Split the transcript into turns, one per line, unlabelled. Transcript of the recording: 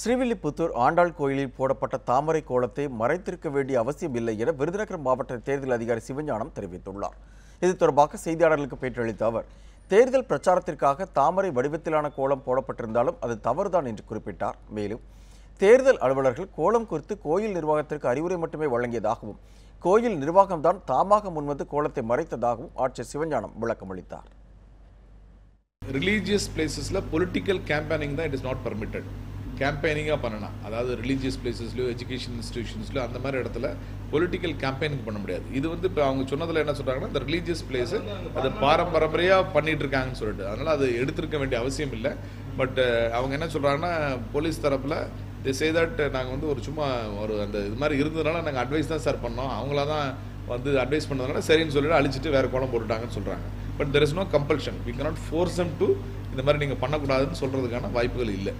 ஸ்ரீவில்லிபுத்தூர் ஆண்டாள் கோயிலில் போடப்பட்ட தாமரை கோலத்தை மறைத்திருக்க வேண்டிய அவசியம் இல்லை என விருதுநகர் மாவட்ட தேர்தல் அதிகாரி சிவஞானம் தெரிவித்துள்ளார். இது தொடர்பாக செய்தியாளர்களுக்கு பேட்டியளித்த அவர் தேர்தல் பிரச்சாரத்திற்காக தாமரை வடிவத்திலான கோலம் போடப்பட்டிருந்தாலும் அது தவறுதான் என்று குறிப்பிட்டார். மேலும் தேர்தல் அலுவலர்கள் கோலம் குறித்து கோயில் நிர்வாகத்திற்கு அறிவுரை மட்டுமே வழங்கியதாகவும் கோயில் நிர்வாகம்தான் தாமாக முன்வந்து கோலத்தை மறைத்ததாகவும் ஆட்சியர் சிவஞானம் விளக்கமளித்தார்
ரிலீஜியஸ் பிளேசஸில் பொலிட்டிக்கல் கேம்பெயினிங் தான் இட் இஸ் நாட் பர்மிட்டட் கேம்பெயினிங்காக பண்ணலாம் அதாவது ரிலீஜியஸ் பிளேசஸ்லையோ எஜுகேஷன் இன்ஸ்டியூஷன்ஸ்லையோ அந்த மாதிரி இடத்துல பொலிட்டிக்கல் கேம்பெயினிங் பண்ண முடியாது. இது வந்து இப்போ அவங்க சொன்னதில் என்ன சொல்கிறாங்கன்னா இந்த ரிலீஜியஸ் பிளேஸு அது பாரம்பரியமாக பண்ணிட்டு இருக்காங்கன்னு சொல்லிட்டு. அதனால் அது எடுத்திருக்க வேண்டிய அவசியம் இல்லை. பட் அவங்க என்ன சொல்கிறாங்கன்னா போலீஸ் தரப்பில் தி சே தட் நாங்கள் வந்து ஒரு சும்மா ஒரு அந்த இது மாதிரி இருந்ததுனால நாங்கள் அட்வைஸ் தான் சார் பண்ணோம். அவங்கள தான் வந்து அட்வைஸ் பண்ணதுனால சரின்னு சொல்லிட்டு அழிச்சிட்டு வேறு கோலம் போட்டுட்டாங்கன்னு சொல்கிறாங்க but there is no compulsion we cannot force them to இந்த மாதிரி நீங்கள் பண்ணக்கூடாதுன்னு சொல்கிறதுக்கான வாய்ப்புகள் இல்லை.